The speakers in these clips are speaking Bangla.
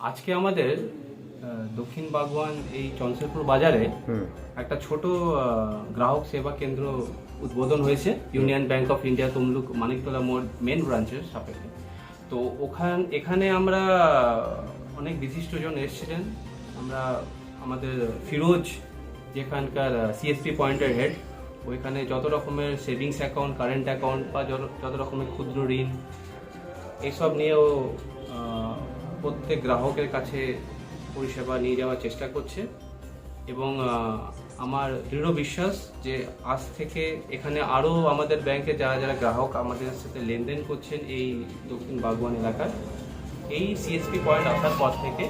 আজকে আমাদের দক্ষিণ বাগওয়ান এই চন্দ্রপুর বাজারে একটা ছোট গ্রাহক সেবা কেন্দ্র উদ্বোধন হয়েছে Union Bank of India Tamluk Maniktala মোড় মেন ব্রাঞ্চের সাপেক্ষে। তো ওখান এখানে আমরা অনেক বিশিষ্টজন এসেছিলেন। আমরা আমাদের ফিরোজ যেখানকার সিএসপি পয়েন্টের হেড ওইখানে যত রকমের সেভিংস অ্যাকাউন্ট কারেন্ট অ্যাকাউন্ট বা যত- রকমের ক্ষুদ্র ঋণ এইসব নিয়েও প্রত্যেক গ্রাহকের কাছে পরিষেবা নিয়ে যাওয়ার চেষ্টা করছে এবং আমার দৃঢ় বিশ্বাস যে আজ থেকে এখানে আরও আমাদের ব্যাংকে যারা যারা গ্রাহক আমাদের সাথে লেনদেন করছেন এই দক্ষিণ বাগবান এলাকার এই সিএসপি পয়েন্ট আসার পর থেকে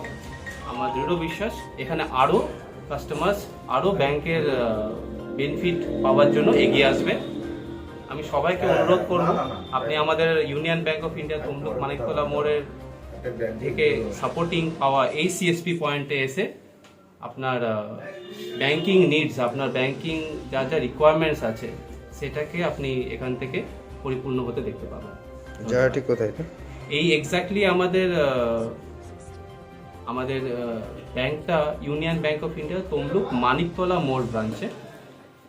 আমার দৃঢ় বিশ্বাস এখানে আরও কাস্টমার্স আরও ব্যাংকের বেনিফিট পাওয়ার জন্য এগিয়ে আসবে। আমি সবাইকে অনুরোধ করব আপনি আমাদের Union Bank of India Tamluk Maniktala মোড়ের থেকে সাপোর্টিং পাওয়া এই সিএসপি পয়েন্টে এসে আপনার ব্যাংকিং নিডস আপনার ব্যাংকিং যা যা রিকোয়ারমেন্টস আছে সেটাকে আপনি এখান থেকে পরিপূর্ণ হতে দেখতে পাবেন। জায়গাটি কোথায় এই এক্স্যাক্টলি আমাদের আমাদের ব্যাংকটা Union Bank of India Tamluk Maniktala মোড় ব্রাঞ্চে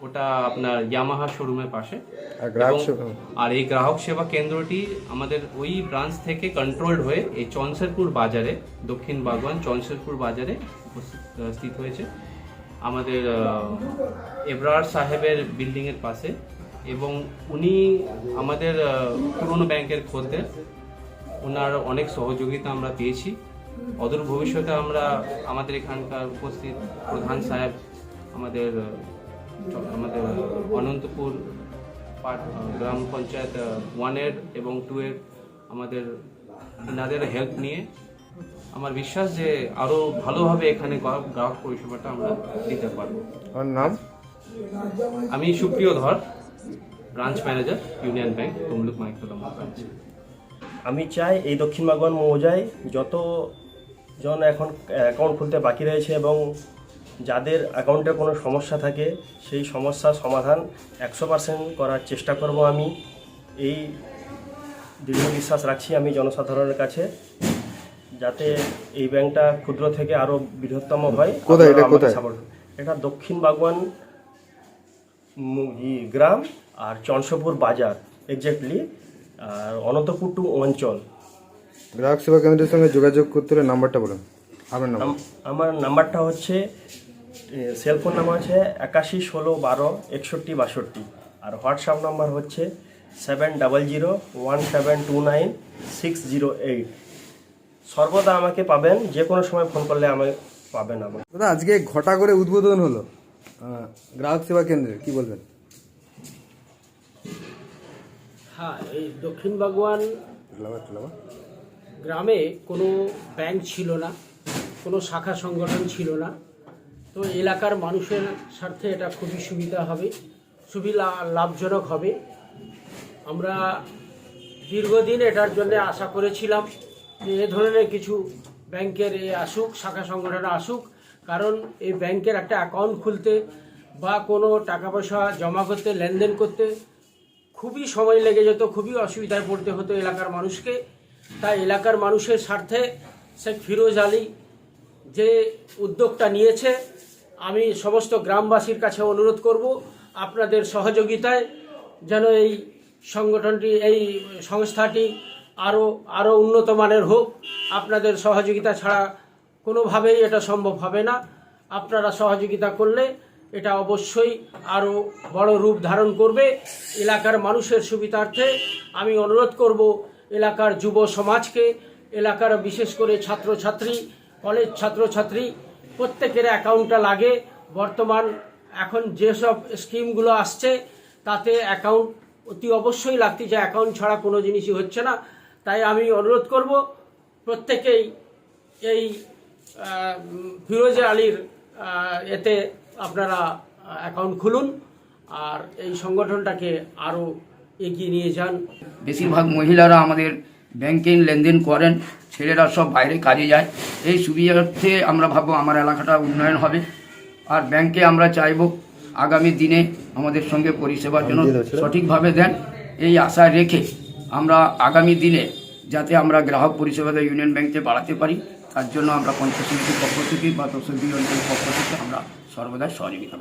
ওটা আপনার ইয়ামাহা শোরুমের পাশে। আর এই গ্রাহক সেবা কেন্দ্রটি আমাদের ওই ব্রাঞ্চ থেকে কন্ট্রোলড হয়ে এই চনসরপুর বাজারে দক্ষিণ বাগওয়ান চনসরপুর বাজারে উপস্থিত স্থিত হয়েছে। আমাদের এবরার সাহেবের বিল্ডিং এর পাশে। এবং উনি আমাদের পুরনো ব্যাংকের খদ্দের। ওনার অনেক সহযোগিতা আমরা পেয়েছি। অদূর ভবিষ্যতে আমরা আমাদের এখানকার উপস্থিত প্রধান সাহেব আমাদের আমাদের অনন্তপুর পাট- গ্রাম পঞ্চায়েত আহ, ওয়ানের এবং টু এর আমাদের এনাদের হেল্প নিয়ে আমার বিশ্বাস যে আরও ভালোভাবে এখানে গ্রাহক পরিষেবাটা আমরা দিতে পারব। আমার নাম? আমি Supriyo Dhar branch manager Union Bank Tamluk branch আমি চাই এই দক্ষিণ বাগবান মৌজায় যত জন এখন অ্যাকাউন্ট খুলতে বাকি রয়েছে এবং যাদের অ্যাকাউন্টে কোনো সমস্যা থাকে সেই সমস্যার সমাধান একশো পার্সেন্ট করার চেষ্টা করব আমি। এই দৃঢ় বিশ্বাস রাখছি আমি জনসাধারণের কাছে যাতে এই ব্যাংকটা ক্ষুদ্র থেকে আরও বৃহত্তম হয়। এটা দক্ষিণ ই গ্রাম আর চনসপুর বাজার এক্স্যাক্টলি আর অনন্তপুর টু অঞ্চল। গ্রাহক সেবা কেন্দ্রের সঙ্গে যোগাযোগ করতে হলে নাম্বারটা বলুন। আমার নাম্বারটা হচ্ছে সেলফোন নাম্বার হচ্ছে একাশি ষোলো বারো একষট্টি বাষট্টি। আর হোয়াটসঅ্যাপ নাম্বার হচ্ছে seven double zero one seven two nine six zero eight সর্বদা আমাকে পাবেন যে কোনো সময় ফোন করলে আমাকে পাবেন আমাকে দাদা আজকে ঘটা করে উদ্বোধন হলো। গ্রাহক সেবা কেন্দ্রের কি বলবেন? হ্যাঁ এই দক্ষিণ বাগওয়ান। গ্রামে কোনো ব্যাংক ছিল না কোনো শাখা সংগঠন ছিল না। তো এলাকার মানুষের স্বার্থে এটা খুবই সুবিধা হবে সুবিধা লাভজনক হবে। আমরা দীর্ঘদিন এটার জন্য আশা করেছিলাম যে এ ধরনের কিছু ব্যাংকের এ আসুক, শাখা সংগঠন আসুক, কারণ এই ব্যাংকের একটা অ্যাকাউন্ট খুলতে বা কোনো টাকা পয়সা জমা করতে, লেনদেন করতে খুবই সময় লেগে যেত, খুবই অসুবিধায় পড়তে হতো এলাকার মানুষকে। তাই এলাকার মানুষের স্বার্থে শেখ ফিরোজ আলী যে উদ্যোগটা নিয়েছে, আমি সমস্ত গ্রামবাসীর কাছে অনুরোধ করব আপনাদের সহযোগিতায় যেন এই সংগঠনটি, এই সংস্থাটি আরও আরও উন্নত মানের হোক। আপনাদের সহযোগিতা ছাড়া কোনোভাবেই এটা সম্ভব হবে না। আপনারা সহযোগিতা করলে এটা অবশ্যই আরও বড় রূপ ধারণ করবে। এলাকার মানুষের সুবিধার্থে আমি অনুরোধ করব এলাকার যুব সমাজকে, এলাকার বিশেষ করে ছাত্রছাত্রী কলেজ ছাত্রছাত্রী, প্রত্যেকের অ্যাকাউন্টটা লাগে। বর্তমান এখন যেসব স্কিমগুলো আসছে, তাতে অ্যাকাউন্ট অতি অবশ্যই লাগতে, যে অ্যাকাউন্ট ছাড়া কোনো জিনিসই হচ্ছে না। তাই আমি অনুরোধ করব, প্রত্যেকেই এই ফিরোজ আলীর এতে আপনারা অ্যাকাউন্ট খুলুন, আর এই সংগঠনটাকে আরও এগিয়ে নিয়ে যান। বেশিরভাগ মহিলারা আমাদের ব্যাংকিং লেনদেন করেন ছেলেরা সব বাইরে কাজে যায়। এই সুবিধার্থে আমরা ভাববো আমার এলাকাটা উন্নয়ন হবে। আর ব্যাংকে আমরা চাইব আগামী দিনে আমাদের সঙ্গে পরিষেবার জন্য সঠিকভাবে দেন। এই আশা রেখে আমরা আগামী দিনে যাতে আমরা গ্রাহক পরিষেবাটা ইউনিয়ন ব্যাংকে বাড়াতে পারি তার জন্য আমরা পঞ্চায়েত সমিতির পক্ষ থেকে বা তহসিল অঞ্চলের পক্ষ থেকে আমরা সর্বদাই সহযোগিতা